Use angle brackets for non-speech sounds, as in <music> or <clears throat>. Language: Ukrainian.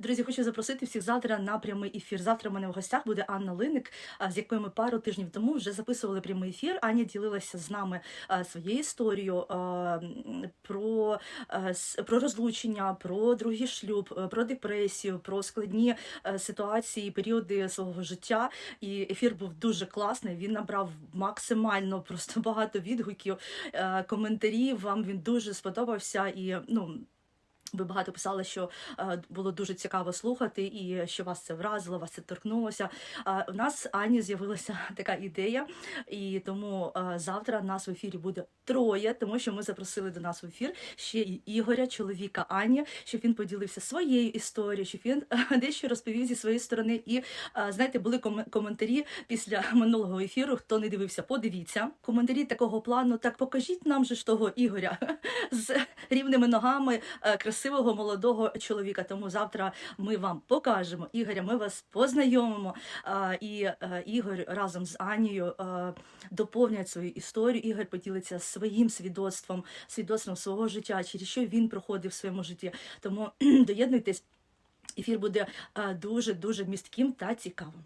Друзі, хочу запросити всіх завтра на прямий ефір. Завтра в мене в гостях буде Анна Линик, з якою ми пару тижнів тому вже записували прямий ефір. Аня ділилася з нами своєю історією про, про розлучення, про другий шлюб, е, про депресію, про складні е, ситуації, періоди свого життя. І ефір був дуже класний. Він набрав максимально просто <laughs> багато відгуків, е, коментарів. Вам він дуже сподобався і ну. Ви багато писали, що е, було дуже цікаво слухати, і що вас це вразило, вас це торкнулося. У нас Ані з'явилася <laughs> така ідея, і тому е, завтра нас в ефірі буде троє, тому що ми запросили до нас в ефір ще і Ігоря, чоловіка Ані, щоб він поділився своєю історією, щоб він <laughs> дещо розповів зі своєї сторони. І е, знаєте, були коме- коментарі після минулого ефіру. Хто не дивився, подивіться. Коментарі такого плану. Так покажіть нам же ж того Ігоря <laughs> з рівними ногами е, красивого молодого чоловіка. Тому завтра ми вам покажемо Ігоря. Ми вас познайомимо. І е, Ігор разом з Анією е, доповнять свою історію. Ігор поділиться своїм свідоцтвом, свідоцтвом свого життя, через що він проходив в своєму житті. Тому <clears throat> доєднуйтесь. Ефір буде дуже дуже містким та цікавим.